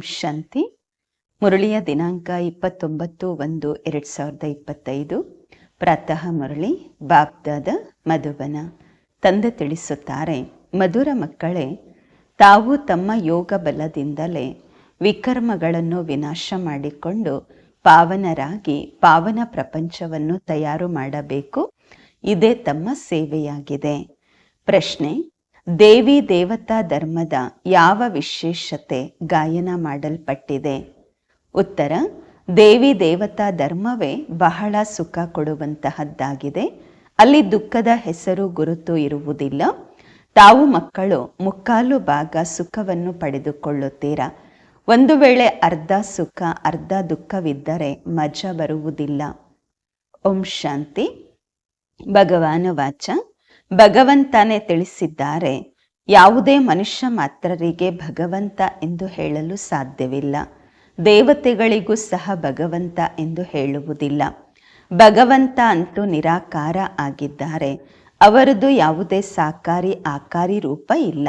ಶಾಂತಿ. ಮುರಳಿಯ ದಿನಾಂಕ ಇಪ್ಪತ್ತೊಂಬತ್ತು ಒಂದು ಎರಡು ಸಾವಿರದ ಇಪ್ಪತ್ತೈದು. ಪ್ರಾತಃ ಮುರಳಿ ಬಾಬ್ದಾದ ಮಧುಬನ. ತಂದೆ ತಿಳಿಸುತ್ತಾರೆ, ಮಧುರ ಮಕ್ಕಳೇ, ತಾವು ತಮ್ಮ ಯೋಗ ಬಲದಿಂದಲೇ ವಿಕರ್ಮಗಳನ್ನು ವಿನಾಶ ಮಾಡಿಕೊಂಡು ಪಾವನರಾಗಿ ಪಾವನ ಪ್ರಪಂಚವನ್ನು ತಯಾರು ಮಾಡಬೇಕು. ಇದೇ ತಮ್ಮ ಸೇವೆಯಾಗಿದೆ. ಪ್ರಶ್ನೆ ದೇವಿ ದೇವತಾ ಧರ್ಮದ ಯಾವ ವಿಶೇಷತೆ ಗಾಯನ ಮಾಡಲ್ಪಟ್ಟಿದೆ? ಉತ್ತರ, ದೇವಿ ದೇವತಾ ಧರ್ಮವೇ ಬಹಳ ಸುಖ ಕೊಡುವಂತಹದ್ದಾಗಿದೆ. ಅಲ್ಲಿ ದುಃಖದ ಹೆಸರು ಗುರುತು ಇರುವುದಿಲ್ಲ. ತಾವು ಮಕ್ಕಳು ಮುಕ್ಕಾಲು ಭಾಗ ಸುಖವನ್ನು ಪಡೆದುಕೊಳ್ಳುತ್ತೀರಾ? ಒಂದು ವೇಳೆ ಅರ್ಧ ಸುಖ, ಅರ್ಧ ದುಃಖವಿದ್ದರೆ ಮಜಾ ಬರುವುದಿಲ್ಲ. ಓಂ ಶಾಂತಿ. ಭಗವಾನ ವಾಚ. ಭಗವಂತನೇ ತಿಳಿಸಿದ್ದಾರೆ, ಯಾವುದೇ ಮನುಷ್ಯ ಮಾತ್ರರಿಗೆ ಭಗವಂತ ಎಂದು ಹೇಳಲು ಸಾಧ್ಯವಿಲ್ಲ. ದೇವತೆಗಳಿಗೂ ಸಹ ಭಗವಂತ ಎಂದು ಹೇಳುವುದಿಲ್ಲ. ಭಗವಂತ ಅಂತೂ ನಿರಾಕಾರ ಆಗಿದ್ದಾರೆ. ಅವರದು ಯಾವುದೇ ಸಾಕಾರಿ ಆಕಾರಿ ರೂಪ ಇಲ್ಲ.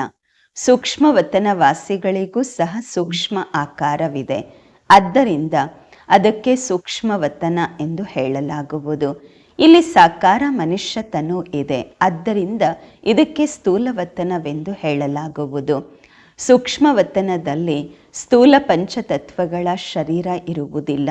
ಸೂಕ್ಷ್ಮ ವತನ ವಾಸಿಗಳಿಗೂ ಸಹ ಸೂಕ್ಷ್ಮ ಆಕಾರವಿದೆ. ಆದ್ದರಿಂದ ಅದಕ್ಕೆ ಸೂಕ್ಷ್ಮ ವತನ ಎಂದು ಹೇಳಲಾಗುವುದು. ಇಲ್ಲಿ ಸಾಕಾರ ಮನುಷ್ಯತನು ಇದೆ. ಆದ್ದರಿಂದ ಇದಕ್ಕೆ ಸ್ಥೂಲವತನವೆಂದು ಹೇಳಲಾಗುವುದು. ಸೂಕ್ಷ್ಮವತನದಲ್ಲಿ ಸ್ಥೂಲ ಪಂಚತತ್ವಗಳ ಶರೀರ ಇರುವುದಿಲ್ಲ.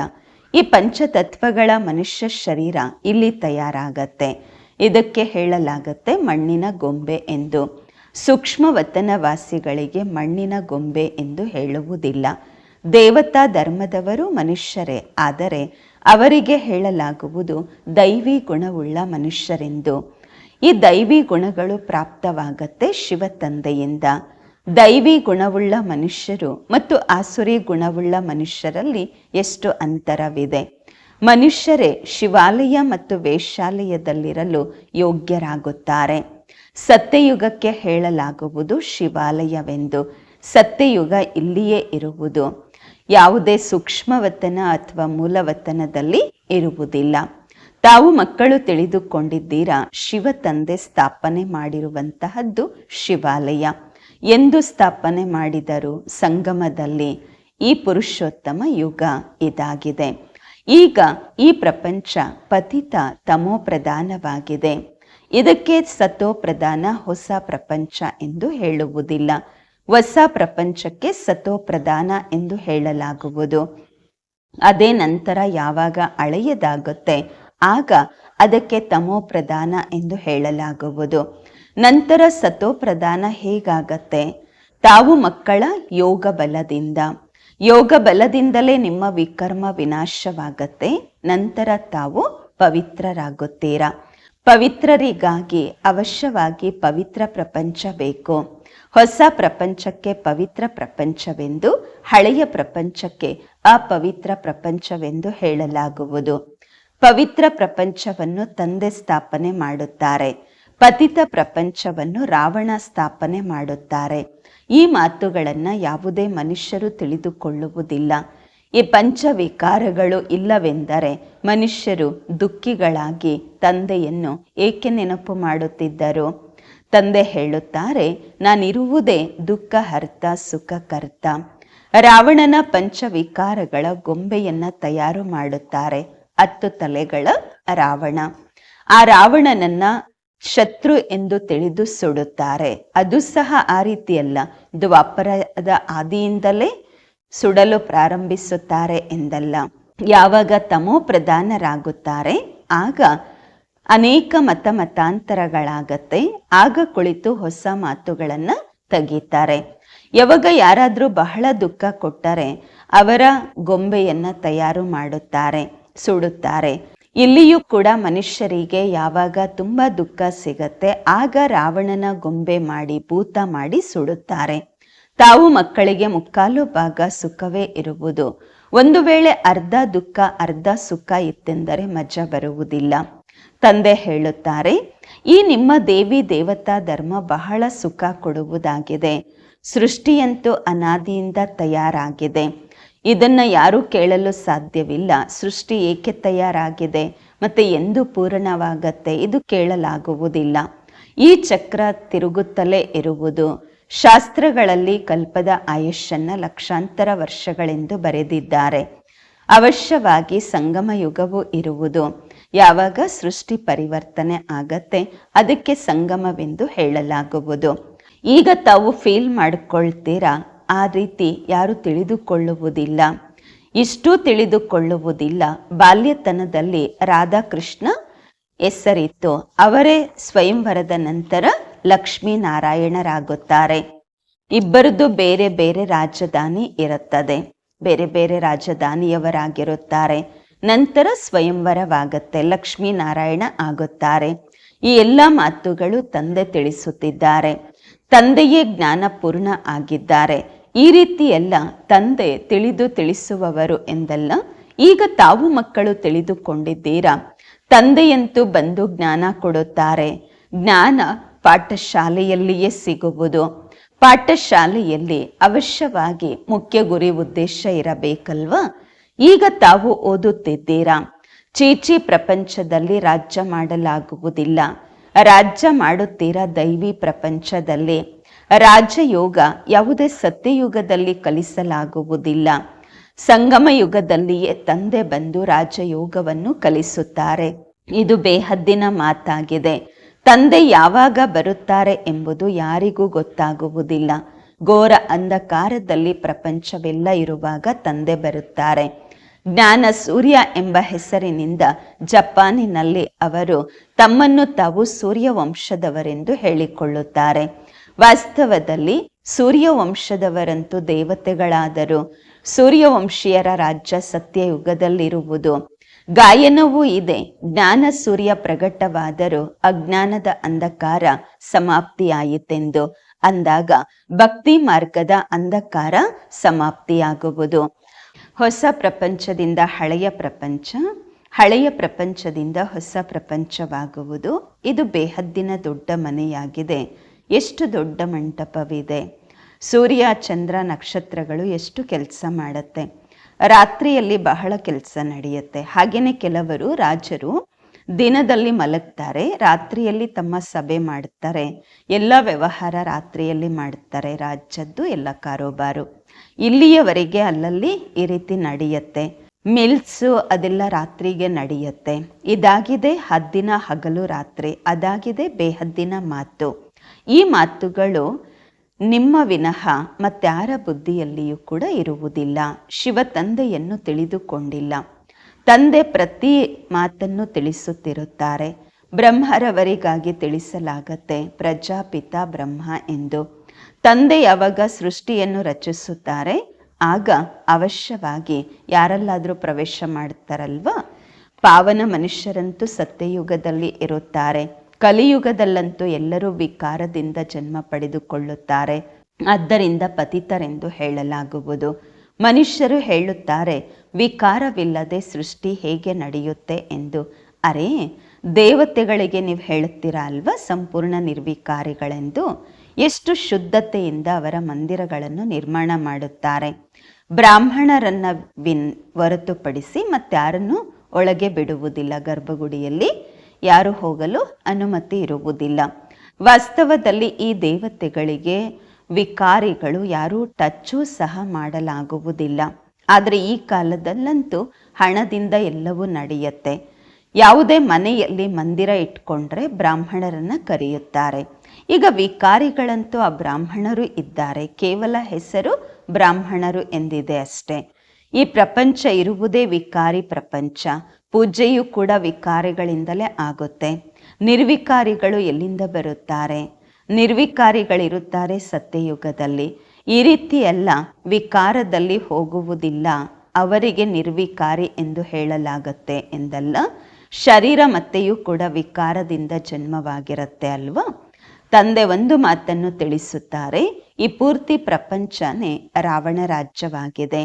ಈ ಪಂಚತತ್ವಗಳ ಮನುಷ್ಯ ಶರೀರ ಇಲ್ಲಿ ತಯಾರಾಗತ್ತೆ. ಇದಕ್ಕೆ ಹೇಳಲಾಗತ್ತೆ ಮಣ್ಣಿನ ಗೊಂಬೆ ಎಂದು. ಸೂಕ್ಷ್ಮವತನವಾಸಿಗಳಿಗೆ ಮಣ್ಣಿನ ಗೊಂಬೆ ಎಂದು ಹೇಳುವುದಿಲ್ಲ. ದೇವತಾ ಧರ್ಮದವರು ಮನುಷ್ಯರೇ. ಆದರೆ ಅವರಿಗೆ ಹೇಳಲಾಗುವುದು ದೈವಿ ಗುಣವುಳ್ಳ ಮನುಷ್ಯರೆಂದು. ಈ ದೈವಿ ಗುಣಗಳು ಪ್ರಾಪ್ತವಾಗತ್ತೆ ಶಿವ ತಂದೆಯಿಂದ ದೈವಿ ಗುಣವುಳ್ಳ ಮನುಷ್ಯರು ಮತ್ತು ಆಸುರಿ ಗುಣವುಳ್ಳ ಮನುಷ್ಯರಲ್ಲಿ ಎಷ್ಟು ಅಂತರವಿದೆ. ಮನುಷ್ಯರೇ ಶಿವಾಲಯ ಮತ್ತು ವೇಶ್ಯಾಲಯದಲ್ಲಿರಲು ಯೋಗ್ಯರಾಗುತ್ತಾರೆ. ಸತ್ಯಯುಗಕ್ಕೆ ಹೇಳಲಾಗುವುದು ಶಿವಾಲಯವೆಂದು. ಸತ್ಯಯುಗ ಇಲ್ಲಿಯೇ ಇರುವುದು. ಯಾವುದೇ ಸೂಕ್ಷ್ಮವತನ ಅಥವಾ ಮೂಲವತನದಲ್ಲಿ ಇರುವುದಿಲ್ಲ. ತಾವು ಮಕ್ಕಳು ತಿಳಿದುಕೊಂಡಿದ್ದೀರಾ ಶಿವ ತಂದೆ ಸ್ಥಾಪನೆ ಮಾಡಿರುವಂತಹದ್ದು ಶಿವಾಲಯ. ಎಂದು ಸ್ಥಾಪನೆ ಮಾಡಿದರು ಸಂಗಮದಲ್ಲಿ ಈ ಪುರುಷೋತ್ತಮ ಯುಗ ಇದಾಗಿದೆ. ಈಗ ಈ ಪ್ರಪಂಚ ಪತಿತ ತಮೋ ಪ್ರಧಾನವಾಗಿದೆ ಇದಕ್ಕೆ ಸತೋ ಪ್ರಧಾನ ಹೊಸ ಪ್ರಪಂಚ ಎಂದು ಹೇಳುವುದಿಲ್ಲ. ಹೊಸ ಪ್ರಪಂಚಕ್ಕೆ ಸತೋ ಪ್ರಧಾನ ಎಂದು ಹೇಳಲಾಗುವುದು. ಅದೇ ನಂತರ ಯಾವಾಗ ಹಳೆಯದಾಗುತ್ತೆ ಆಗ ಅದಕ್ಕೆ ತಮೋ ಪ್ರಧಾನ ಎಂದು ಹೇಳಲಾಗುವುದು. ನಂತರ ಸತೋ ಪ್ರಧಾನ ಹೇಗಾಗತ್ತೆ? ತಾವು ಮಕ್ಕಳ ಯೋಗ ಬಲದಿಂದ ಯೋಗ ಬಲದಿಂದಲೇ ನಿಮ್ಮ ವಿಕರ್ಮ ವಿನಾಶವಾಗತ್ತೆ. ನಂತರ ತಾವು ಪವಿತ್ರರಾಗುತ್ತೀರಾ? ಪವಿತ್ರರಿಗಾಗಿ ಅವಶ್ಯವಾಗಿ ಪವಿತ್ರ ಪ್ರಪಂಚ ಬೇಕು. ಹೊಸ ಪ್ರಪಂಚಕ್ಕೆ ಪವಿತ್ರ ಪ್ರಪಂಚವೆಂದು, ಹಳೆಯ ಪ್ರಪಂಚಕ್ಕೆ ಅಪವಿತ್ರ ಪ್ರಪಂಚವೆಂದು ಹೇಳಲಾಗುವುದು. ಪವಿತ್ರ ಪ್ರಪಂಚವನ್ನು ತಂದೆ ಸ್ಥಾಪನೆ ಮಾಡುತ್ತಾರೆ. ಪತಿತ ಪ್ರಪಂಚವನ್ನು ರಾವಣ ಸ್ಥಾಪನೆ ಮಾಡುತ್ತಾರೆ. ಈ ಮಾತುಗಳನ್ನು ಯಾವುದೇ ಮನುಷ್ಯರು ತಿಳಿದುಕೊಳ್ಳುವುದಿಲ್ಲ. ಈ ಪಂಚವಿಕಾರಗಳು ಇಲ್ಲವೆಂದರೆ ಮನುಷ್ಯರು ದುಃಖಿಗಳಾಗಿ ತಂದೆಯನ್ನು ಏಕೆ ನೆನಪು ಮಾಡುತ್ತಿದ್ದರು? ತಂದೆ ಹೇಳುತ್ತಾರೆ, ನಾನಿರುವುದೇ ದುಃಖ, ಹರ್ತ, ಸುಖ, ಕರ್ತ. ರಾವಣನ ಪಂಚವಿಕಾರಗಳ ಗೊಂಬೆಯನ್ನ ತಯಾರು ಮಾಡುತ್ತಾರೆ ಹತ್ತು ತಲೆಗಳ ರಾವಣ. ಆ ರಾವಣನನ್ನ ಶತ್ರು ಎಂದು ತಿಳಿದು ಸುಡುತ್ತಾರೆ. ಅದು ಸಹ ಆ ರೀತಿಯಲ್ಲ, ದ್ವಾಪರದ ಆದಿಯಿಂದಲೇ ಸುಡಲು ಪ್ರಾರಂಭಿಸುತ್ತಾರೆ ಎಂದಲ್ಲ. ಯಾವಾಗ ತಮೋ ಪ್ರಧಾನರಾಗುತ್ತಾರೆ, ಆಗ ಅನೇಕ ಮತ ಮತಾಂತರಗಳಾಗತ್ತೆ. ಆಗ ಕುಳಿತು ಹೊಸ ಮಾತುಗಳನ್ನು ತೆಗೀತಾರೆ. ಯಾವಾಗ ಯಾರಾದರೂ ಬಹಳ ದುಃಖ ಕೊಟ್ಟರೆ ಅವರ ಗೊಂಬೆಯನ್ನು ತಯಾರು ಮಾಡುತ್ತಾರೆ, ಸುಡುತ್ತಾರೆ. ಇಲ್ಲಿಯೂ ಕೂಡ ಮನುಷ್ಯರಿಗೆ ಯಾವಾಗ ತುಂಬ ದುಃಖ ಸಿಗತ್ತೆ, ಆಗ ರಾವಣನ ಗೊಂಬೆ ಮಾಡಿ, ಭೂತ ಮಾಡಿ ಸುಡುತ್ತಾರೆ. ತಾವು ಮಕ್ಕಳಿಗೆ ಮುಕ್ಕಾಲು ಭಾಗ ಸುಖವೇ ಇರುವುದು. ಒಂದು ವೇಳೆ ಅರ್ಧ ದುಃಖ, ಅರ್ಧ ಸುಖ ಇತ್ತೆಂದರೆ ಮಜಾ ಬರುವುದಿಲ್ಲ. ತಂದೆ ಹೇಳುತ್ತಾರೆ, ಈ ನಿಮ್ಮ ದೇವಿ ದೇವತಾ ಧರ್ಮ ಬಹಳ ಸುಖ ಕೊಡುವುದಾಗಿದೆ. ಸೃಷ್ಟಿಯಂತೂ ಅನಾದಿಯಿಂದ ತಯಾರಾಗಿದೆ. ಇದನ್ನು ಯಾರೂ ಕೇಳಲು ಸಾಧ್ಯವಿಲ್ಲ. ಸೃಷ್ಟಿ ಏಕೆ ತಯಾರಾಗಿದೆ? ಮತ್ತು ಎಂದು ಪೂರ್ಣವಾಗತ್ತೆ. ಇದು ಕೇಳಲಾಗುವುದಿಲ್ಲ. ಈ ಚಕ್ರ ತಿರುಗುತ್ತಲೇ ಇರುವುದು. ಶಾಸ್ತ್ರಗಳಲ್ಲಿ ಕಲ್ಪದ ಆಯುಷ್ಯನ್ನ ಲಕ್ಷಾಂತರ ವರ್ಷಗಳೆಂದು ಬರೆದಿದ್ದಾರೆ. ಅವಶ್ಯವಾಗಿ ಸಂಗಮ ಯುಗವು ಇರುವುದು. ಯಾವಾಗ ಸೃಷ್ಟಿ ಪರಿವರ್ತನೆ ಆಗತ್ತೆ ಅದಕ್ಕೆ ಸಂಗಮವೆಂದು ಹೇಳಲಾಗುವುದು. ಈಗ ತಾವು ಫೀಲ್ ಮಾಡಿಕೊಳ್ತೀರಾ? ಆ ರೀತಿ ಯಾರು ತಿಳಿದುಕೊಳ್ಳುವುದಿಲ್ಲ. ಇಷ್ಟು ತಿಳಿದುಕೊಳ್ಳುವುದಿಲ್ಲ. ಬಾಲ್ಯತನದಲ್ಲಿ ರಾಧಾಕೃಷ್ಣ ಹೆಸರಿತ್ತು. ಅವರೇ ಸ್ವಯಂವರದ ನಂತರ ಲಕ್ಷ್ಮೀನಾರಾಯಣರಾಗುತ್ತಾರೆ. ಇಬ್ಬರದ್ದು ಬೇರೆ ಬೇರೆ ರಾಜಧಾನಿ ಇರುತ್ತದೆ. ಬೇರೆ ಬೇರೆ ರಾಜಧಾನಿಯವರಾಗಿರುತ್ತಾರೆ. ನಂತರ ಸ್ವಯಂವರವಾಗತ್ತೆ. ಲಕ್ಷ್ಮೀನಾರಾಯಣ ಆಗುತ್ತಾರೆ. ಈ ಎಲ್ಲ ಮಾತುಗಳು ತಂದೆ ತಿಳಿಸುತ್ತಿದ್ದಾರೆ. ತಂದೆಯೇ ಜ್ಞಾನಪೂರ್ಣ ಆಗಿದ್ದಾರೆ. ಈ ರೀತಿ ಎಲ್ಲ ತಂದೆ ತಿಳಿದು ತಿಳಿಸುವವರು ಎಂದಲ್ಲ, ಈಗ ತಾವು ಮಕ್ಕಳು ತಿಳಿದುಕೊಂಡಿದ್ದೀರಾ? ತಂದೆಯಂತೂ ಬಂದು ಜ್ಞಾನ ಕೊಡುತ್ತಾರೆ. ಜ್ಞಾನ ಪಾಠಶಾಲೆಯಲ್ಲಿಯೇ ಸಿಗುವುದು. ಪಾಠಶಾಲೆಯಲ್ಲಿ ಅವಶ್ಯವಾಗಿ ಮುಖ್ಯ ಗುರಿ ಉದ್ದೇಶ ಇರಬೇಕಲ್ವಾ? ಈಗ ತಾವು ಓದುತ್ತಿದ್ದೀರಾ? ಚೀಚಿ ಪ್ರಪಂಚದಲ್ಲಿ ರಾಜ್ಯ ಮಾಡಲಾಗುವುದಿಲ್ಲ. ರಾಜ್ಯ ಮಾಡುತ್ತೀರಾ ದೈವಿ ಪ್ರಪಂಚದಲ್ಲಿ? ರಾಜಯೋಗ ಯಾವುದೇ ಸತ್ಯಯುಗದಲ್ಲಿ ಕಲಿಸಲಾಗುವುದಿಲ್ಲ. ಸಂಗಮ ಯುಗದಲ್ಲಿಯೇ ತಂದೆ ಬಂದು ರಾಜಯೋಗವನ್ನು ಕಲಿಸುತ್ತಾರೆ. ಇದು ಬೇಹದ್ದಿನ ಮಾತಾಗಿದೆ. ತಂದೆ ಯಾವಾಗ ಬರುತ್ತಾರೆ ಎಂಬುದು ಯಾರಿಗೂ ಗೊತ್ತಾಗುವುದಿಲ್ಲ. ಘೋರ ಅಂಧಕಾರದಲ್ಲಿ ಪ್ರಪಂಚವೆಲ್ಲ ಇರುವಾಗ ತಂದೆ ಬರುತ್ತಾರೆ. ಜ್ಞಾನ ಸೂರ್ಯ ಎಂಬ ಹೆಸರಿನಿಂದ ಜಪಾನಿನಲ್ಲಿ ಅವರು ತಮ್ಮನ್ನು ತಾವು ಸೂರ್ಯ ವಂಶದವರೆಂದು ಹೇಳಿಕೊಳ್ಳುತ್ತಾರೆ. ವಾಸ್ತವದಲ್ಲಿ ಸೂರ್ಯ ವಂಶದವರಂತೂ ದೇವತೆಗಳಾದರು. ಸೂರ್ಯವಂಶೀಯರ ರಾಜ್ಯ ಸತ್ಯಯುಗದಲ್ಲಿರುವುದು. ಗಾಯನವೂ ಇದೆ. ಜ್ಞಾನ ಸೂರ್ಯ ಪ್ರಕಟವಾದರೂ ಅಜ್ಞಾನದ ಅಂಧಕಾರ ಸಮಾಪ್ತಿಯಾಯಿತೆಂದು. ಅಂದಾಗ ಭಕ್ತಿ ಮಾರ್ಗದ ಅಂಧಕಾರ ಸಮಾಪ್ತಿಯಾಗುವುದು. ಹೊಸ ಪ್ರಪಂಚದಿಂದ ಹಳೆಯ ಪ್ರಪಂಚ, ಹಳೆಯ ಪ್ರಪಂಚದಿಂದ ಹೊಸ ಪ್ರಪಂಚವಾಗುವುದು. ಇದು ಬೇಹದ್ದಿನ ದೊಡ್ಡ ಮನೆಯಾಗಿದೆ. ಎಷ್ಟು ದೊಡ್ಡ ಮಂಟಪವಿದೆ. ಸೂರ್ಯ, ಚಂದ್ರ, ನಕ್ಷತ್ರಗಳು ಎಷ್ಟು ಕೆಲಸ ಮಾಡುತ್ತೆ. ರಾತ್ರಿಯಲ್ಲಿ ಬಹಳ ಕೆಲಸ ನಡೆಯುತ್ತೆ. ಹಾಗೆಯೇ ಕೆಲವರು ರಾಜರು ದಿನದಲ್ಲಿ ಮಲಗ್ತಾರೆ, ರಾತ್ರಿಯಲ್ಲಿ ತಮ್ಮ ಸಭೆ ಮಾಡುತ್ತಾರೆ. ಎಲ್ಲ ವ್ಯವಹಾರ ರಾತ್ರಿಯಲ್ಲಿ ಮಾಡುತ್ತಾರೆ, ರಾಜ್ಯದ್ದು ಎಲ್ಲ ಕಾರೋಬಾರು. ಇಲ್ಲಿಯವರೆಗೆ ಅಲ್ಲಲ್ಲಿ ಈ ರೀತಿ ನಡೆಯುತ್ತೆ. ಮಿಲ್ಸು ಅದೆಲ್ಲ ರಾತ್ರಿಗೆ ನಡೆಯುತ್ತೆ. ಇದಾಗಿದೆ ಹದ್ದಿನ ಹಗಲು ರಾತ್ರಿ, ಅದಾಗಿದೆ ಬೇಹದ್ದಿನ ಮಾತು. ಈ ಮಾತುಗಳು ನಿಮ್ಮ ವಿನಃ ಮತ್ತಾರ ಬುದ್ಧಿಯಲ್ಲಿಯೂ ಕೂಡ ಇರುವುದಿಲ್ಲ. ಶಿವ ತಂದೆಯನ್ನು ತಿಳಿದುಕೊಂಡಿಲ್ಲ. ತಂದೆ ಪ್ರತಿ ಮಾತನ್ನು ತಿಳಿಸುತ್ತಿರುತ್ತಾರೆ. ಬ್ರಹ್ಮರವರಿಗಾಗಿ ತಿಳಿಸಲಾಗತ್ತೆ. ಪ್ರಜಾಪಿತ ಬ್ರಹ್ಮ ಎಂದು. ತಂದೆ ಯಾವಾಗ ಸೃಷ್ಟಿಯನ್ನು ರಚಿಸುತ್ತಾರೆ? ಆಗ ಅವಶ್ಯವಾಗಿ ಯಾರಲ್ಲಾದರೂ ಪ್ರವೇಶ ಮಾಡ್ತಾರಲ್ವಾ? ಪಾವನ ಮನುಷ್ಯರಂತೂ ಸತ್ಯಯುಗದಲ್ಲಿ ಇರುತ್ತಾರೆ. ಕಲಿಯುಗದಲ್ಲಂತೂ ಎಲ್ಲರೂ ವಿಕಾರದಿಂದ ಜನ್ಮ ಪಡೆದುಕೊಳ್ಳುತ್ತಾರೆ. ಆದ್ದರಿಂದ ಪತಿತರೆಂದು ಹೇಳಲಾಗುವುದು. ಮನುಷ್ಯರು ಹೇಳುತ್ತಾರೆ ವಿಕಾರವಿಲ್ಲದೆ ಸೃಷ್ಟಿ ಹೇಗೆ ನಡೆಯುತ್ತೆ ಎಂದು ಅರೇ, ದೇವತೆಗಳಿಗೆ ನೀವು ಹೇಳುತ್ತೀರಾ ಅಲ್ವಾ? ಸಂಪೂರ್ಣ ನಿರ್ವಿಕಾರಿಗಳೆಂದು ಎಷ್ಟು ಶುದ್ಧತೆಯಿಂದ ಅವರ ಮಂದಿರಗಳನ್ನು ನಿರ್ಮಾಣ ಮಾಡುತ್ತಾರೆ. ಬ್ರಾಹ್ಮಣರನ್ನ ವಿನ್ ಹೊರತುಪಡಿಸಿ ಮತ್ತಾರನ್ನು ಒಳಗೆ ಬಿಡುವುದಿಲ್ಲ. ಗರ್ಭಗುಡಿಯಲ್ಲಿ ಯಾರು ಹೋಗಲು ಅನುಮತಿ ಇರುವುದಿಲ್ಲ. ವಾಸ್ತವದಲ್ಲಿ ಈ ದೇವತೆಗಳಿಗೆ ವಿಕಾರಿಗಳು ಯಾರೂ ಟಚ್ಚು ಸಹ ಮಾಡಲಾಗುವುದಿಲ್ಲ. ಆದರೆ ಈ ಕಾಲದಲ್ಲಂತೂ ಹಣದಿಂದ ಎಲ್ಲವೂ ನಡೆಯುತ್ತೆ. ಯಾವುದೇ ಮನೆಯಲ್ಲಿ ಮಂದಿರ ಇಟ್ಕೊಂಡ್ರೆ ಬ್ರಾಹ್ಮಣರನ್ನು ಕರೆಯುತ್ತಾರೆ. ಈಗ ವಿಕಾರಿಗಳಂತೂ ಆ ಬ್ರಾಹ್ಮಣರು ಇದ್ದಾರೆ. ಕೇವಲ ಹೆಸರು ಬ್ರಾಹ್ಮಣರು ಎಂದಿದೆ ಅಷ್ಟೇ. ಈ ಪ್ರಪಂಚ ಇರುವುದೇ ವಿಕಾರಿ ಪ್ರಪಂಚ. ಪೂಜೆಯೂ ಕೂಡ ವಿಕಾರಿಗಳಿಂದಲೇ ಆಗುತ್ತೆ. ನಿರ್ವಿಕಾರಿಗಳು ಎಲ್ಲಿಂದ ಬರುತ್ತಾರೆ? ನಿರ್ವಿಕಾರಿಗಳಿರುತ್ತಾರೆ ಸತ್ಯಯುಗದಲ್ಲಿ. ಈ ರೀತಿಯೆಲ್ಲ ವಿಕಾರದಲ್ಲಿ ಹೋಗುವುದಿಲ್ಲ, ಅವರಿಗೆ ನಿರ್ವಿಕಾರಿ ಎಂದು ಹೇಳಲಾಗತ್ತೆ ಎಂದಲ್ಲ, ಶರೀರ ಮತ್ತೆಯೂ ಕೂಡ ವಿಕಾರದಿಂದ ಜನ್ಮವಾಗಿರುತ್ತೆ ಅಲ್ವಾ? ತಂದೆ ಒಂದು ಮಾತನ್ನು ತಿಳಿಸುತ್ತಾರೆ, ಈ ಪೂರ್ತಿ ಪ್ರಪಂಚನೇ ರಾವಣ ರಾಜ್ಯವಾಗಿದೆ.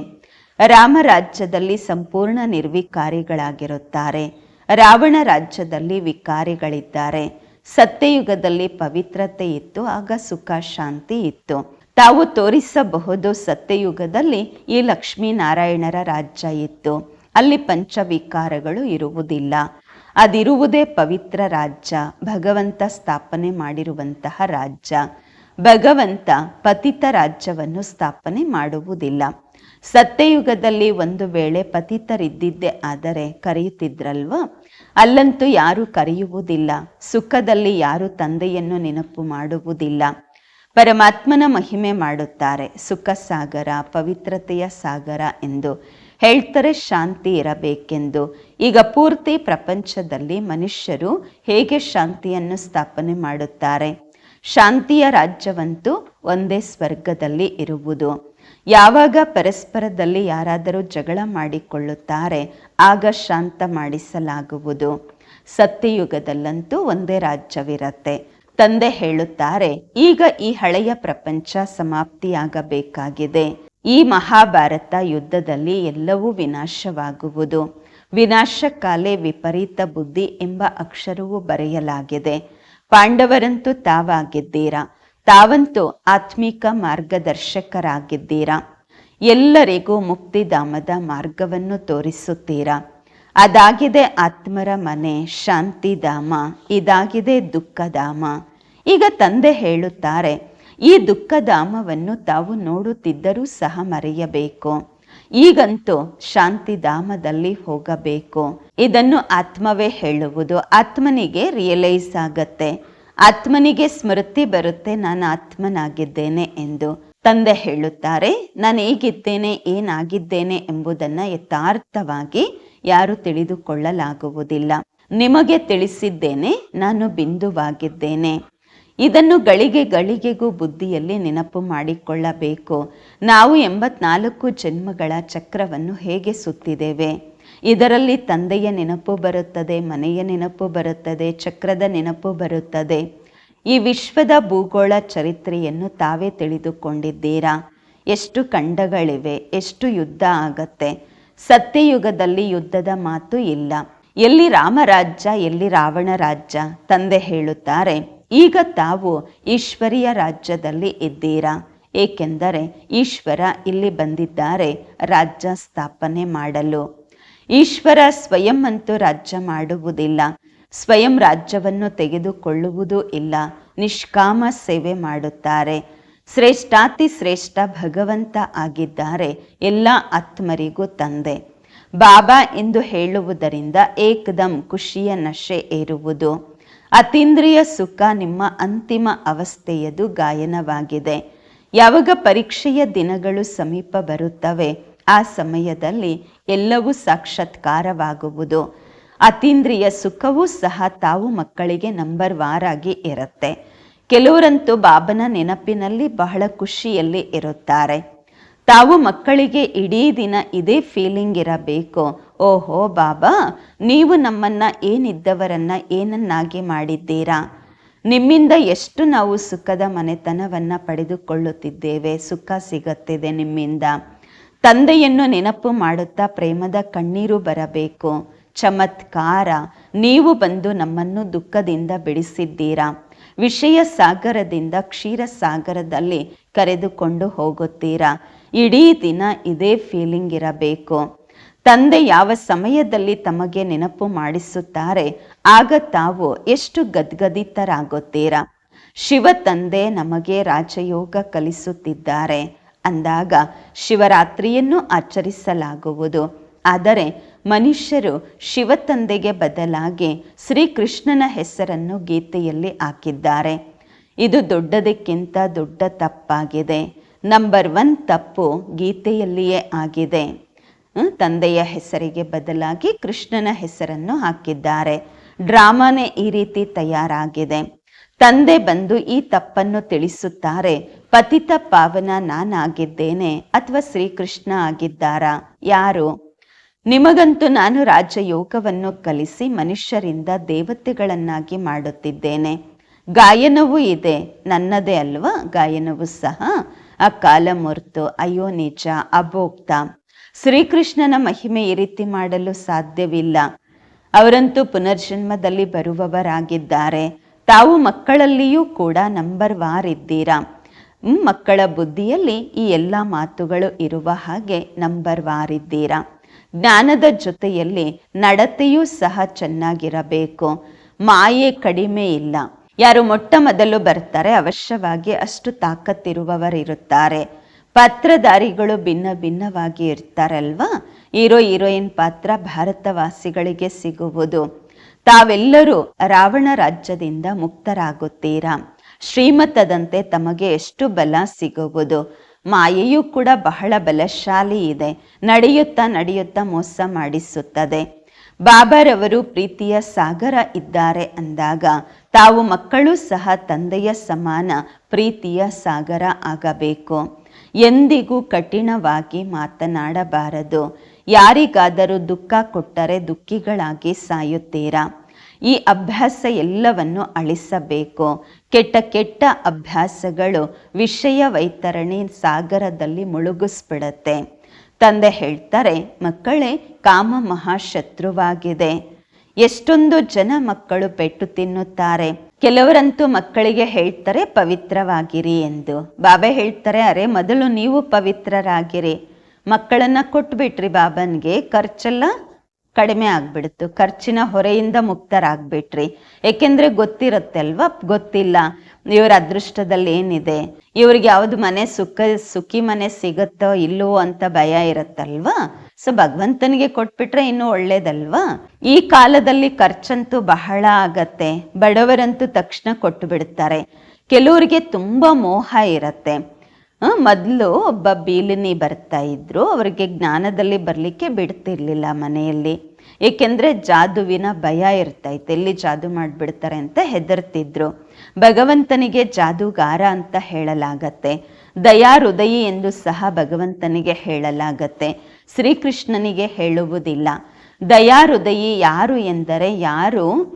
ರಾಮ ರಾಜ್ಯದಲ್ಲಿ ಸಂಪೂರ್ಣ ನಿರ್ವಿಕಾರಿಗಳಾಗಿರುತ್ತಾರೆ. ರಾವಣ ರಾಜ್ಯದಲ್ಲಿ ವಿಕಾರಿಗಳಿದ್ದಾರೆ. ಸತ್ಯಯುಗದಲ್ಲಿ ಪವಿತ್ರತೆ ಇತ್ತು, ಆಗ ಸುಖ, ಶಾಂತಿ ಇತ್ತು. ತಾವು ತೋರಿಸಬಹುದು ಸತ್ಯಯುಗದಲ್ಲಿ ಈ ಲಕ್ಷ್ಮೀನಾರಾಯಣರ ರಾಜ್ಯ ಇತ್ತು. ಅಲ್ಲಿ ಪಂಚವಿಕಾರಗಳು ಇರುವುದಿಲ್ಲ. ಅದಿರುವುದೇ ಪವಿತ್ರ ರಾಜ್ಯ, ಭಗವಂತ ಸ್ಥಾಪನೆ ಮಾಡಿರುವಂತಹ ರಾಜ್ಯ. ಭಗವಂತ ಪತಿತ ರಾಜ್ಯವನ್ನು ಸ್ಥಾಪನೆ ಮಾಡುವುದಿಲ್ಲ. ಸತ್ಯಯುಗದಲ್ಲಿ ಒಂದು ವೇಳೆ ಪತಿತರಿದ್ದಿದ್ದೇ ಆದರೆ ಕರೆಯುತ್ತಿದ್ರಲ್ವಾ? ಅಲ್ಲಂತೂ ಯಾರು ಕರೆಯುವುದಿಲ್ಲ. ಸುಖದಲ್ಲಿ ಯಾರು ತಂದೆಯನ್ನು ನೆನಪು ಮಾಡುವುದಿಲ್ಲ. ಪರಮಾತ್ಮನ ಮಹಿಮೆ ಮಾಡುತ್ತಾರೆ. ಸುಖ ಸಾಗರ, ಪವಿತ್ರತೆಯ ಸಾಗರ ಎಂದು ಹೇಳ್ತಾರೆ ಶಾಂತಿ ಇರಬೇಕೆಂದು. ಈಗ ಪೂರ್ತಿ ಪ್ರಪಂಚದಲ್ಲಿ ಮನುಷ್ಯರು ಹೇಗೆ ಶಾಂತಿಯನ್ನು ಸ್ಥಾಪನೆ ಮಾಡುತ್ತಾರೆ? ಶಾಂತಿಯ ರಾಜ್ಯವಂತೂ ಒಂದೇ ಸ್ವರ್ಗದಲ್ಲಿ ಇರುವುದು. ಯಾವಾಗ ಪರಸ್ಪರದಲ್ಲಿ ಯಾರಾದರೂ ಜಗಳ ಮಾಡಿಕೊಳ್ಳುತ್ತಾರೆ, ಆಗ ಶಾಂತ ಮಾಡಿಸಲಾಗುವುದು. ಸತ್ಯಯುಗದಲ್ಲಂತೂ ಒಂದೇ ರಾಜ್ಯವಿರತ್ತೆ. ತಂದೆ ಹೇಳುತ್ತಾರೆ, ಈಗ ಈ ಹಳೆಯ ಪ್ರಪಂಚ ಸಮಾಪ್ತಿಯಾಗಬೇಕಾಗಿದೆ. ಈ ಮಹಾಭಾರತ ಯುದ್ಧದಲ್ಲಿ ಎಲ್ಲವೂ ವಿನಾಶವಾಗುವುದು. ವಿನಾಶಕಾಲೆ ವಿಪರೀತ ಬುದ್ಧಿ ಎಂಬ ಅಕ್ಷರವು ಬರೆಯಲಾಗಿದೆ. ಪಾಂಡವರಂತೂ ತಾವಾಗಿದ್ದೀರಾ? ತಾವಂತೂ ಆತ್ಮಿಕ ಮಾರ್ಗದರ್ಶಕರಾಗಿದ್ದೀರಾ? ಎಲ್ಲರಿಗೂ ಮುಕ್ತಿಧಾಮದ ಮಾರ್ಗವನ್ನು ತೋರಿಸುತ್ತೀರಾ? ಅದಾಗಿದೆ ಆತ್ಮರ ಮನೆ ಶಾಂತಿಧಾಮ ಇದಾಗಿದೆ ದುಃಖಧಾಮ ಈಗ ತಂದೆ ಹೇಳುತ್ತಾರೆ, ಈ ದುಃಖಧಾಮವನ್ನು ತಾವು ನೋಡುತ್ತಿದ್ದರೂ ಸಹ ಮರೆಯಬೇಕು. ಈಗಂತೂ ಶಾಂತಿಧಾಮದಲ್ಲಿ ಹೋಗಬೇಕು. ಇದನ್ನು ಆತ್ಮವೇ ಹೇಳುವುದು. ಆತ್ಮನಿಗೆ ರಿಯಲೈಸ್ ಆಗತ್ತೆ. ಆತ್ಮನಿಗೆ ಸ್ಮೃತಿ ಬರುತ್ತೆ, ನಾನು ಆತ್ಮನಾಗಿದ್ದೇನೆ ಎಂದು. ತಂದೆ ಹೇಳುತ್ತಾರೆ, ನಾನು ಹೇಗಿದ್ದೇನೆ, ಏನಾಗಿದ್ದೇನೆ ಎಂಬುದನ್ನು ಯಥಾರ್ಥವಾಗಿ ಯಾರು ತಿಳಿದುಕೊಳ್ಳಲಾಗುವುದಿಲ್ಲ. ನಿಮಗೆ ತಿಳಿಸಿದ್ದೇನೆ, ನಾನು ಬಿಂದುವಾಗಿದ್ದೇನೆ. ಇದನ್ನು ಗಳಿಗೆ ಗಳಿಗೆಗೂ ಬುದ್ಧಿಯಲ್ಲಿ ನೆನಪು ಮಾಡಿಕೊಳ್ಳಬೇಕು. ನಾವು ಎಂಬತ್ನಾಲ್ಕು ಜನ್ಮಗಳ ಚಕ್ರವನ್ನು ಹೇಗೆ ಸುತ್ತಿದ್ದೇವೆ? ಇದರಲ್ಲಿ ತಂದೆಯ ನೆನಪು ಬರುತ್ತದೆ, ಮನೆಯ ನೆನಪು ಬರುತ್ತದೆ, ಚಕ್ರದ ನೆನಪು ಬರುತ್ತದೆ. ಈ ವಿಶ್ವದ ಭೂಗೋಳ ಚರಿತ್ರೆಯನ್ನು ತಾವೇ ತಿಳಿದುಕೊಂಡಿದ್ದೀರಾ? ಎಷ್ಟು ಖಂಡಗಳಿವೆ? ಎಷ್ಟು ಯುದ್ಧ ಆಗತ್ತೆ? ಸತ್ಯಯುಗದಲ್ಲಿ ಯುದ್ಧದ ಮಾತು ಇಲ್ಲ. ಎಲ್ಲಿ ರಾಮರಾಜ್ಯ ಎಲ್ಲಿ ರಾವಣ ರಾಜ್ಯ? ತಂದೆ ಹೇಳುತ್ತಾರೆ, ಈಗ ತಾವು ಈಶ್ವರಿಯ ರಾಜ್ಯದಲ್ಲಿ ಇದ್ದೀರಾ? ಏಕೆಂದರೆ ಈಶ್ವರ ಇಲ್ಲಿ ಬಂದಿದ್ದಾರೆ, ರಾಜ್ಯ ಸ್ಥಾಪನೆ ಮಾಡಲು. ಈಶ್ವರ ಸ್ವಯಂ ಅಂತೂ ರಾಜ್ಯ ಮಾಡುವುದಿಲ್ಲ. ಸ್ವಯಂ ರಾಜ್ಯವನ್ನು ತೆಗೆದುಕೊಳ್ಳುವುದೂ ಇಲ್ಲ. ನಿಷ್ಕಾಮ ಸೇವೆ ಮಾಡುತ್ತಾರೆ. ಶ್ರೇಷ್ಠಾತಿ ಶ್ರೇಷ್ಠ ಭಗವಂತ ಆಗಿದ್ದಾರೆ. ಎಲ್ಲ ಆತ್ಮರಿಗೂ ತಂದೆ. ಬಾಬಾ ಎಂದು ಹೇಳುವುದರಿಂದ ಏಕದಂ ಖುಷಿಯ ನಶೆ ಏರುವುದು. ಅತೀಂದ್ರಿಯ ಸುಖ ನಿಮ್ಮ ಅಂತಿಮ ಅವಸ್ಥೆಯದು ಗಾಯನವಾಗಿದೆ. ಯಾವಾಗ ಪರೀಕ್ಷೆಯ ದಿನಗಳು ಸಮೀಪ ಬರುತ್ತವೆ, ಆ ಸಮಯದಲ್ಲಿ ಎಲ್ಲವೂ ಸಾಕ್ಷಾತ್ಕಾರವಾಗುವುದು. ಅತೀಂದ್ರಿಯ ಸುಖವೂ ಸಹ ತಾವು ಮಕ್ಕಳಿಗೆ ನಂಬರ್ ವಾರಾಗಿ ಇರುತ್ತೆ. ಕೆಲವರಂತೂ ಬಾಬನ ನೆನಪಿನಲ್ಲಿ ಬಹಳ ಖುಷಿಯಲ್ಲಿ ಇರುತ್ತಾರೆ. ತಾವು ಮಕ್ಕಳಿಗೆ ಇಡೀ ದಿನ ಇದೇ ಫೀಲಿಂಗ್ ಇರಬೇಕು. ಓಹೋ ಬಾಬಾ, ನೀವು ನಮ್ಮನ್ನ ಏನಿದ್ದವರನ್ನ ಏನನ್ನಾಗಿ ಮಾಡಿದ್ದೀರಾ? ನಿಮ್ಮಿಂದ ಎಷ್ಟು ನಾವು ಸುಖದ ಮನೆತನವನ್ನ ಪಡೆದುಕೊಳ್ಳುತ್ತಿದ್ದೇವೆ? ಸುಖ ಸಿಗುತ್ತಿದೆ ನಿಮ್ಮಿಂದ. ತಂದೆಯನ್ನು ನೆನಪು ಮಾಡುತ್ತಾ ಪ್ರೇಮದ ಕಣ್ಣೀರು ಬರಬೇಕು. ಚಮತ್ಕಾರ. ನೀವು ಬಂದು ನಮ್ಮನ್ನು ದುಃಖದಿಂದ ಬಿಡಿಸಿದ್ದೀರಾ? ವಿಷಯ ಸಾಗರದಿಂದ ಕ್ಷೀರ ಸಾಗರದಲ್ಲಿ ಕರೆದುಕೊಂಡು ಹೋಗುತ್ತೀರಾ? ಇಡೀ ದಿನ ಇದೇ ಫೀಲಿಂಗ್ ಇರಬೇಕು. ತಂದೆ ಯಾವ ಸಮಯದಲ್ಲಿ ತಮಗೆ ನೆನಪು ಮಾಡಿಸುತ್ತಾರೆ, ಆಗ ತಾವು ಎಷ್ಟು ಗದ್ಗದಿತರಾಗುತ್ತೀರಾ? ಶಿವ ತಂದೆ ನಮಗೆ ರಾಜಯೋಗ ಕಲಿಸುತ್ತಿದ್ದಾರೆ. ಅಂದಾಗ ಶಿವರಾತ್ರಿಯನ್ನು ಆಚರಿಸಲಾಗುವುದು. ಆದರೆ ಮನುಷ್ಯರು ಶಿವತಂದೆಗೆ ಬದಲಾಗಿ ಶ್ರೀಕೃಷ್ಣನ ಹೆಸರನ್ನು ಗೀತೆಯಲ್ಲಿ ಹಾಕಿದ್ದಾರೆ. ಇದು ದೊಡ್ಡದಕ್ಕಿಂತ ದೊಡ್ಡ ತಪ್ಪಾಗಿದೆ. ನಂಬರ್ ಒನ್ ತಪ್ಪು ಗೀತೆಯಲ್ಲಿಯೇ ಆಗಿದೆ. ತಂದೆಯ ಹೆಸರಿಗೆ ಬದಲಾಗಿ ಕೃಷ್ಣನ ಹೆಸರನ್ನು ಹಾಕಿದ್ದಾರೆ. ಡ್ರಾಮಾನೇ ಈ ರೀತಿ ತಯಾರಾಗಿದೆ. ತಂದೆ ಬಂದು ಈ ತಪ್ಪನ್ನು ತಿಳಿಸುತ್ತಾರೆ. ಪತಿತ ಪಾವನ ನಾನಾಗಿದ್ದೇನೆ ಅಥವಾ ಶ್ರೀಕೃಷ್ಣ ಆಗಿದ್ದಾರಾ? ಯಾರು? ನಿಮಗಂತೂ ನಾನು ರಾಜಯೋಗವನ್ನು ಕಲಿಸಿ ಮನುಷ್ಯರಿಂದ ದೇವತೆಗಳನ್ನಾಗಿ ಮಾಡುತ್ತಿದ್ದೇನೆ. ಗಾಯನವೂ ಇದೆ, ನನ್ನದೇ ಅಲ್ವಾ? ಗಾಯನವೂ ಸಹ. ಆ ಕಾಲಮೂರ್ತು, ಅಯ್ಯೋ ನಿಜ, ಅಭೋಕ್ತ. ಶ್ರೀಕೃಷ್ಣನ ಮಹಿಮೆ ಈ ರೀತಿ ಮಾಡಲು ಸಾಧ್ಯವಿಲ್ಲ. ಅವರಂತೂ ಪುನರ್ಜನ್ಮದಲ್ಲಿ ಬರುವವರಾಗಿದ್ದಾರೆ. ತಾವು ಮಕ್ಕಳಲ್ಲಿಯೂ ಕೂಡ ನಂಬರ್ ವಾರ್ ಇದ್ದೀರಾ? ಮಕ್ಕಳ ಬುದ್ಧಿಯಲ್ಲಿ ಈ ಎಲ್ಲ ಮಾತುಗಳು ಇರುವ ಹಾಗೆ ನಂಬರ್ ವಾರ್ ಇದ್ದೀರಾ? ಜ್ಞಾನದ ಜೊತೆಯಲ್ಲಿ ನಡತೆಯೂ ಸಹ ಚೆನ್ನಾಗಿರಬೇಕು. ಮಾಯೆ ಕಡಿಮೆ ಇಲ್ಲ. ಯಾರು ಮೊಟ್ಟ ಮೊದಲು ಬರ್ತಾರೆ ಅವಶ್ಯವಾಗಿ ಅಷ್ಟು ತಾಕತ್ತಿರುವವರಿರುತ್ತಾರೆ. ಪಾತ್ರಧಾರಿಗಳು ಭಿನ್ನ ಭಿನ್ನವಾಗಿ ಇರ್ತಾರಲ್ವಾ? ಹೀರೋ, ಹೀರೋಯಿನ್ ಪಾತ್ರ ಭಾರತವಾಸಿಗಳಿಗೆ ಸಿಗುವುದು. ತಾವೆಲ್ಲರೂ ರಾವಣ ರಾಜ್ಯದಿಂದ ಮುಕ್ತರಾಗುತ್ತೀರಾ? ಶ್ರೀಮತದಂತೆ ತಮಗೆ ಎಷ್ಟು ಬಲ ಸಿಗುವುದು? ಮಾಯೆಯೂ ಕೂಡ ಬಹಳ ಬಲಶಾಲಿ ಇದೆ. ನಡೆಯುತ್ತಾ ನಡೆಯುತ್ತಾ ಮೋಸ ಮಾಡಿಸುತ್ತದೆ. ಬಾಬಾರವರು ಪ್ರೀತಿಯ ಸಾಗರ ಇದ್ದಾರೆ ಅಂದಾಗ ತಾವು ಮಕ್ಕಳು ಸಹ ತಂದೆಯ ಸಮಾನ ಪ್ರೀತಿಯ ಸಾಗರ ಆಗಬೇಕು. ಎಂದಿಗೂ ಕಠಿಣವಾಗಿ ಮಾತನಾಡಬಾರದು. ಯಾರಿಗಾದರೂ ದುಃಖ ಕೊಟ್ಟರೆ ದುಃಖಿಗಳಾಗಿ ಸಾಯುತ್ತೀರಾ? ಈ ಅಭ್ಯಾಸ ಎಲ್ಲವನ್ನು ಅಳಿಸಬೇಕು. ಕೆಟ್ಟ ಕೆಟ್ಟ ಅಭ್ಯಾಸಗಳು ವಿಷಯ ವೈತರಣಿ ಸಾಗರದಲ್ಲಿ ಮುಳುಗಿಸ್ಬಿಡತ್ತೆ. ತಂದೆ ಹೇಳ್ತಾರೆ, ಮಕ್ಕಳೇ, ಕಾಮ ಮಹಾಶತ್ರುವಾಗಿದೆ. ಎಷ್ಟೊಂದು ಜನ ಮಕ್ಕಳು ಪೆಟ್ಟು ತಿನ್ನುತ್ತಾರೆ. ಕೆಲವರಂತೂ ಮಕ್ಕಳಿಗೆ ಹೇಳ್ತಾರೆ, ಪವಿತ್ರವಾಗಿರಿ ಎಂದು. ಬಾಬೆ ಹೇಳ್ತಾರೆ, ಅರೆ, ಮೊದಲು ನೀವು ಪವಿತ್ರರಾಗಿರಿ. ಮಕ್ಕಳನ್ನ ಕೊಟ್ಬಿಟ್ರಿ ಬಾಬನ್ಗೆ, ಖರ್ಚೆಲ್ಲ ಕಡಿಮೆ ಆಗ್ಬಿಡ್ತು. ಖರ್ಚಿನ ಹೊರೆಯಿಂದ ಮುಕ್ತರಾಗ್ಬಿಟ್ರಿ. ಏಕೆಂದ್ರೆ ಗೊತ್ತಿರುತ್ತೆ ಅಲ್ವಾ ಗೊತ್ತಿಲ್ಲ. ಇವರ ಅದೃಷ್ಟದಲ್ಲಿ ಏನಿದೆ? ಇವ್ರಿಗೆ ಯಾವ್ದು ಮನೆ ಸುಖ, ಸುಖಿ ಮನೆ ಸಿಗುತ್ತೋ ಇಲ್ಲವೋ ಅಂತ ಭಯ ಇರುತ್ತಲ್ವಾ? ಸೊ ಭಗವಂತನಿಗೆ ಕೊಟ್ಬಿಟ್ರೆ ಇನ್ನೂ ಒಳ್ಳೇದಲ್ವಾ? ಈ ಕಾಲದಲ್ಲಿ ಖರ್ಚಂತೂ ಬಹಳ ಆಗತ್ತೆ. ಬಡವರಂತೂ ತಕ್ಷಣ ಕೊಟ್ಟು ಬಿಡ್ತಾರೆ ಕೆಲವರಿಗೆ ತುಂಬಾ ಮೋಹ ಇರತ್ತೆ. ಮೊದಲು ಒಬ್ಬ ಬೀಲಿನಿ ಬರ್ತಾ ಇದ್ರು. ಅವರಿಗೆ ಜ್ಞಾನದಲ್ಲಿ ಬರಲಿಕ್ಕೆ ಬಿಡ್ತಿರ್ಲಿಲ್ಲ ಮನೆಯಲ್ಲಿ. ಏಕೆಂದರೆ ಜಾದುವಿನ ಭಯ ಇರ್ತೈತೆ. ಎಲ್ಲಿ ಜಾದು ಮಾಡಿಬಿಡ್ತಾರೆ ಅಂತ ಹೆದರ್ತಿದ್ರು. ಭಗವಂತನಿಗೆ ಜಾದುಗಾರ ಅಂತ ಹೇಳಲಾಗತ್ತೆ. ದಯಾ ಹೃದಯಿ ಎಂದು ಸಹ ಭಗವಂತನಿಗೆ ಹೇಳಲಾಗತ್ತೆ. ಶ್ರೀಕೃಷ್ಣನಿಗೆ ಹೇಳುವುದಿಲ್ಲ. ದಯಾ ಹೃದಯಿ ಯಾರು ಎಂದರೆ ಯಾರು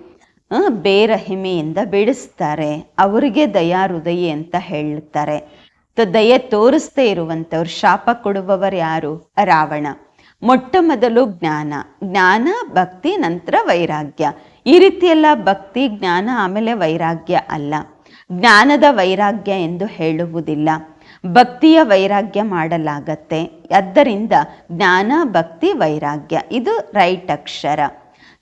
ಬೇರಹಿಮೆಯಿಂದ ಬಿಡಿಸ್ತಾರೆ. ಅವರಿಗೆ ದಯಾ ಹೃದಯಿ ಅಂತ ಹೇಳ್ತಾರೆ. ತ- ದಯೆ ತೋರಿಸ್ದೇ ಇರುವಂಥವ್ರು ಶಾಪ ಕೊಡುವವರು ಯಾರು? ರಾವಣ. ಮೊಟ್ಟ ಮೊದಲು ಜ್ಞಾನ. ಜ್ಞಾನ, ಭಕ್ತಿ, ನಂತರ ವೈರಾಗ್ಯ. ಈ ರೀತಿಯೆಲ್ಲ ಭಕ್ತಿ, ಜ್ಞಾನ, ಆಮೇಲೆ ವೈರಾಗ್ಯ ಅಲ್ಲ. ಜ್ಞಾನದ ವೈರಾಗ್ಯ ಎಂದು ಹೇಳುವುದಿಲ್ಲ. ಭಕ್ತಿಯ ವೈರಾಗ್ಯ ಮಾಡಲಾಗತ್ತೆ. ಆದ್ದರಿಂದ ಜ್ಞಾನ, ಭಕ್ತಿ, ವೈರಾಗ್ಯ, ಇದು ರೈಟ್ ಅಕ್ಷರ.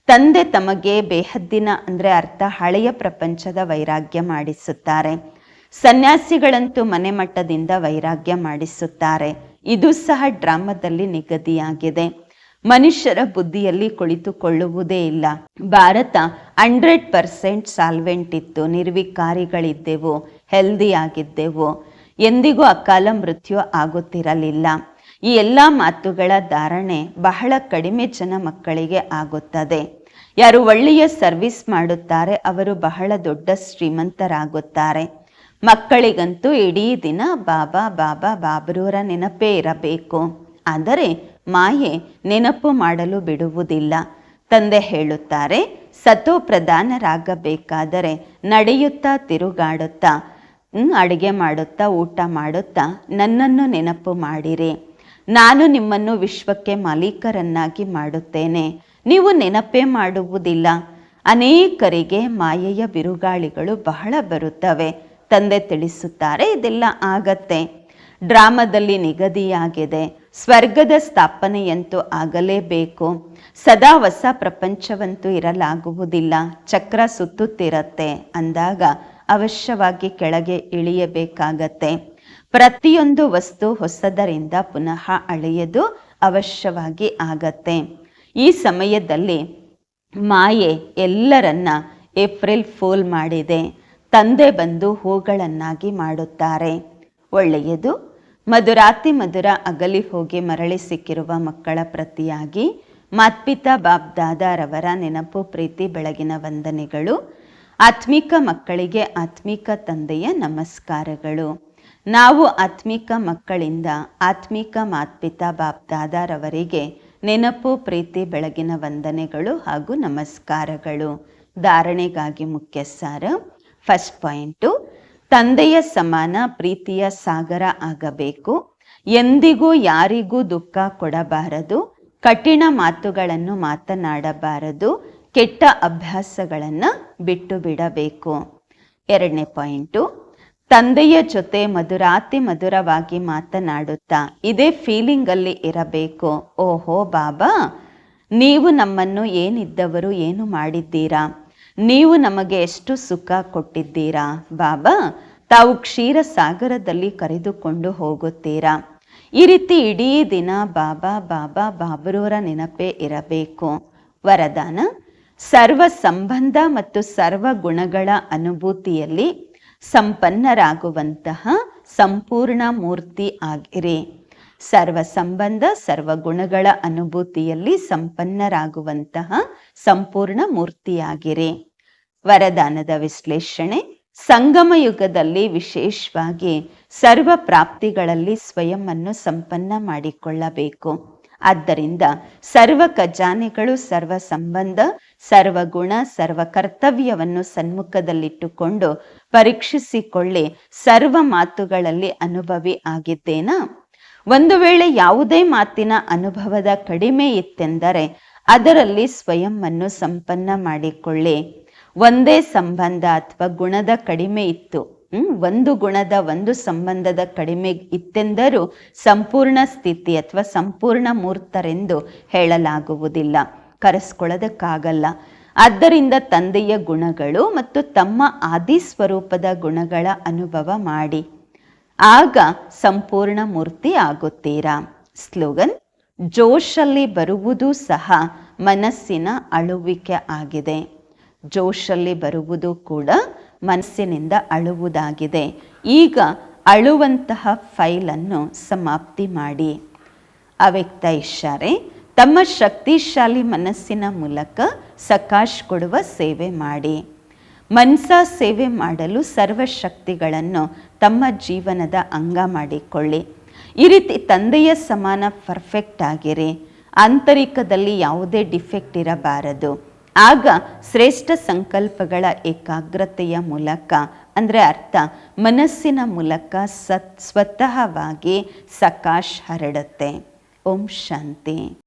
ತಂದೆ ತಮಗೆ ಬೇಹದ್ದಿನ, ಅಂದರೆ ಅರ್ಥ ಹಳೆಯ ಪ್ರಪಂಚದ ವೈರಾಗ್ಯ ಮಾಡಿಸುತ್ತಾರೆ. ಸನ್ಯಾಸಿಗಳಂತೂ ಮನೆ ಮಟ್ಟದಿಂದ ವೈರಾಗ್ಯ ಮಾಡಿಸುತ್ತಾರೆ. ಇದು ಸಹ ಡ್ರಾಮಾದಲ್ಲಿ ನಿಗದಿಯಾಗಿದೆ. ಮನುಷ್ಯರ ಬುದ್ಧಿಯಲ್ಲಿ ಕುಳಿತುಕೊಳ್ಳುವುದೇ ಇಲ್ಲ. ಭಾರತ ಹಂಡ್ರೆಡ್ ಪರ್ಸೆಂಟ್ ಸಾಲ್ವೆಂಟ್ ಇತ್ತು. ನಿರ್ವಿಕಾರಿಗಳಿದ್ದೆವು ಹೆಲ್ದಿ ಆಗಿದ್ದೆವು ಎಂದಿಗೂ ಅಕಾಲ ಮೃತ್ಯು ಆಗುತ್ತಿರಲಿಲ್ಲ. ಈ ಎಲ್ಲ ಮಾತುಗಳ ಧಾರಣೆ ಬಹಳ ಕಡಿಮೆ ಜನ ಮಕ್ಕಳಿಗೆ ಆಗುತ್ತದೆ. ಯಾರು ಒಳ್ಳೆಯ ಸರ್ವಿಸ್ ಮಾಡುತ್ತಾರೆ, ಅವರು ಬಹಳ ದೊಡ್ಡ ಶ್ರೀಮಂತರಾಗುತ್ತಾರೆ. ಮಕ್ಕಳಿಗಂತೂ ಇಡೀ ದಿನ ಬಾಬಾ ಬಾಬಾ, ಬಾಬ್ರೂರ ನೆನಪೇ ಇರಬೇಕು. ಆದರೆ ಮಾಯೆ ನೆನಪು ಮಾಡಲು ಬಿಡುವುದಿಲ್ಲ. ತಂದೆ ಹೇಳುತ್ತಾರೆ, ಸತು ಪ್ರಧಾನರಾಗಬೇಕಾದರೆ ನಡೆಯುತ್ತಾ, ತಿರುಗಾಡುತ್ತಾ ಅಡುಗೆ ಮಾಡುತ್ತಾ, ಊಟ ಮಾಡುತ್ತಾ, ನನ್ನನ್ನು ನೆನಪು ಮಾಡಿರಿ. ನಾನು ನಿಮ್ಮನ್ನು ವಿಶ್ವಕ್ಕೆ ಮಾಲೀಕರನ್ನಾಗಿ ಮಾಡುತ್ತೇನೆ. ನೀವು ನೆನಪೇ ಮಾಡುವುದಿಲ್ಲ. ಅನೇಕರಿಗೆ ಮಾಯೆಯ ಬಿರುಗಾಳಿಗಳು ಬಹಳ ಬರುತ್ತವೆ. ತಂದೆ ತಿಳಿಸುತ್ತಾರೆ, ಇದೆಲ್ಲ ಆಗತ್ತೆ. ಡ್ರಾಮದಲ್ಲಿ ನಿಗದಿಯಾಗಿದೆ. ಸ್ವರ್ಗದ ಸ್ಥಾಪನೆಯಂತೂ ಆಗಲೇಬೇಕು. ಸದಾ ಹೊಸ ಪ್ರಪಂಚವಂತೂ ಇರಲಾಗುವುದಿಲ್ಲ. ಚಕ್ರ ಸುತ್ತುತ್ತಿರತ್ತೆ ಅಂದಾಗ ಅವಶ್ಯವಾಗಿ ಕೆಳಗೆ ಇಳಿಯಬೇಕಾಗತ್ತೆ. ಪ್ರತಿಯೊಂದು ವಸ್ತು ಹೊಸದರಿಂದ ಪುನಃ ಅಳೆಯದು ಅವಶ್ಯವಾಗಿ ಆಗತ್ತೆ. ಈ ಸಮಯದಲ್ಲಿ ಮಾಯೆ ಎಲ್ಲರನ್ನ ಏಪ್ರಿಲ್ ಫೋಲ್ ಮಾಡಿದೆ. ತಂದೆ ಬಂದು ಹೂಗಳನ್ನಾಗಿ ಮಾಡುತ್ತಾರೆ. ಒಳ್ಳೆಯದು, ಮಧುರಾತಿ ಮಧುರ ಅಗಲಿ ಹೋಗಿ ಮರಳಿ ಸಿಕ್ಕಿರುವ ಮಕ್ಕಳ ಪ್ರತಿಯಾಗಿ ಮಾತ್ಪಿತಾ ಬಾಬ್ ದಾದಾರವರ ನೆನಪು ಪ್ರೀತಿ ಬೆಳಗಿನ ವಂದನೆಗಳು, ಆತ್ಮಿಕ ಮಕ್ಕಳಿಗೆ ಆತ್ಮಿಕ ತಂದೆಯ ನಮಸ್ಕಾರಗಳು. ನಾವು ಆತ್ಮಿಕ ಮಕ್ಕಳಿಂದ ಆತ್ಮಿಕ ಮಾತ್ಪಿತಾ ಬಾಬ್ ದಾದಾರವರಿಗೆ ನೆನಪು ಪ್ರೀತಿ ಬೆಳಗಿನ ವಂದನೆಗಳು ಹಾಗೂ ನಮಸ್ಕಾರಗಳು. ಧಾರಣೆಗಾಗಿ ಮುಖ್ಯ ಫಸ್ಟ್ ಪಾಯಿಂಟು ತಂದೆಯ ಸಮಾನ, ಪ್ರೀತಿಯ ಸಾಗರ ಆಗಬೇಕು. ಎಂದಿಗೂ ಯಾರಿಗೂ ದುಃಖ ಕೊಡಬಾರದು. ಕಠಿಣ ಮಾತುಗಳನ್ನು ಮಾತನಾಡಬಾರದು. ಕೆಟ್ಟ ಅಭ್ಯಾಸಗಳನ್ನು ಬಿಟ್ಟು ಬಿಡಬೇಕು. ಎರಡನೇ ಪಾಯಿಂಟು ತಂದೆಯ ಜೊತೆ ಮಧುರಾತಿ ಮಧುರವಾಗಿ ಮಾತನಾಡುತ್ತಾ, ಇದೇ ಫೀಲಿಂಗ್ ಅಲ್ಲಿ ಇರಬೇಕು. ಓಹೋ ಬಾಬಾ, ನೀವು ನಮ್ಮನ್ನು ಏನಿದ್ದವರು ಏನು ಮಾಡಿದ್ದೀರಾ? ನೀವು ನಮಗೆ ಎಷ್ಟು ಸುಖ ಕೊಟ್ಟಿದ್ದೀರಾ? ಬಾಬಾ, ತಾವು ಕ್ಷೀರ ಸಾಗರದಲ್ಲಿ ಕರೆದುಕೊಂಡು ಹೋಗುತ್ತೀರಾ? ಈ ರೀತಿ ಇಡೀ ದಿನ ಬಾಬಾ ಬಾಬಾ, ಬಾಬರವರ ನೆನಪೇ ಇರಬೇಕು. ವರದಾನ, ಸರ್ವ ಸಂಬಂಧ ಮತ್ತು ಸರ್ವ ಗುಣಗಳ ಅನುಭೂತಿಯಲ್ಲಿ ಸಂಪನ್ನರಾಗುವಂತಹ ಸಂಪೂರ್ಣ ಮೂರ್ತಿ ಆಗಿರಿ. ಸರ್ವ ಸಂಬಂಧ, ಸರ್ವ ಗುಣಗಳ ಅನುಭೂತಿಯಲ್ಲಿ ಸಂಪನ್ನರಾಗುವಂತಹ ಸಂಪೂರ್ಣ ಮೂರ್ತಿಯಾಗಿರಿ. ವರದಾನದ ವಿಶ್ಲೇಷಣೆ ಸಂಗಮ ಯುಗದಲ್ಲಿ ವಿಶೇಷವಾಗಿ ಸರ್ವ ಪ್ರಾಪ್ತಿಗಳಲ್ಲಿ ಸ್ವಯಂವನ್ನು ಸಂಪನ್ನ ಮಾಡಿಕೊಳ್ಳಬೇಕು. ಆದ್ದರಿಂದ ಸರ್ವ ಖಜಾನೆಗಳು, ಸರ್ವ ಸಂಬಂಧ, ಸರ್ವ ಗುಣ, ಸರ್ವ ಕರ್ತವ್ಯವನ್ನು ಸನ್ಮುಖದಲ್ಲಿಟ್ಟುಕೊಂಡು ಪರೀಕ್ಷಿಸಿಕೊಳ್ಳಿ. ಸರ್ವ ಮಾತುಗಳಲ್ಲಿ ಅನುಭವಿ ಆಗಿದ್ದೇನಾ? ಒಂದು ವೇಳೆ ಯಾವುದೇ ಮಾತಿನ ಅನುಭವದ ಕಡಿಮೆ ಇತ್ತೆಂದರೆ ಅದರಲ್ಲಿ ಸ್ವಯಂವನ್ನು ಸಂಪನ್ನ ಮಾಡಿಕೊಳ್ಳಿ. ಒಂದೇ ಸಂಬಂಧ ಅಥವಾ ಗುಣದ ಕಡಿಮೆ ಇತ್ತು. ಒಂದು ಗುಣದ, ಒಂದು ಸಂಬಂಧದ ಕಡಿಮೆ ಇತ್ತೆಂದರೂ ಸಂಪೂರ್ಣ ಸ್ಥಿತಿ ಅಥವಾ ಸಂಪೂರ್ಣ ಮೂರ್ತರೆಂದು ಹೇಳಲಾಗುವುದಿಲ್ಲ. ಕರೆಸ್ಕೊಳ್ಳೋದಕ್ಕಾಗಲ್ಲ. ಆದ್ದರಿಂದ ತಂದೆಯ ಗುಣಗಳು ಮತ್ತು ತಮ್ಮ ಆದಿ ಸ್ವರೂಪದ ಗುಣಗಳ ಅನುಭವ ಮಾಡಿ. ಆಗ ಸಂಪೂರ್ಣ ಮೂರ್ತಿ ಆಗುತ್ತೀರಾ? ಸ್ಲೋಗನ್, ಜೋಶಲ್ಲಿ ಬರುವುದು ಸಹ ಮನಸ್ಸಿನ ಅಳುವಿಕೆ ಆಗಿದೆ. ಜೋಶಲ್ಲಿ ಬರುವುದು ಕೂಡ ಮನಸ್ಸಿನಿಂದ ಅಳುವುದಾಗಿದೆ. ಈಗ ಅಳುವಂತಹ ಫೈಲನ್ನು ಸಮಾಪ್ತಿ ಮಾಡಿ. ಅವ್ಯಕ್ತ ಇಶಾರೆ ತಮ್ಮ ಶಕ್ತಿಶಾಲಿ ಮನಸ್ಸಿನ ಮೂಲಕ ಸಕಾಶ್ ಕೊಡುವ ಸೇವೆ ಮಾಡಿ. ಮನಸ ಸೇವೆ ಮಾಡಲು ಸರ್ವಶಕ್ತಿಗಳನ್ನು ತಮ್ಮ ಜೀವನದ ಅಂಗ ಮಾಡಿಕೊಳ್ಳಿ. ಈ ರೀತಿ ತಂದೆಯ ಸಮಾನ ಪರ್ಫೆಕ್ಟ್ ಆಗಿರಿ. ಆಂತರಿಕದಲ್ಲಿ ಯಾವುದೇ ಡಿಫೆಕ್ಟ್ ಇರಬಾರದು. ಆಗ ಶ್ರೇಷ್ಠ ಸಂಕಲ್ಪಗಳ ಏಕಾಗ್ರತೆಯ ಮೂಲಕ, ಅಂದರೆ ಅರ್ಥ, ಮನಸ್ಸಿನ ಮೂಲಕ ಸತ್, ಸ್ವತಃವಾಗಿ ಸಕಾಶ್ ಹರಡುತ್ತೆ. ಓಂ ಶಾಂತಿ.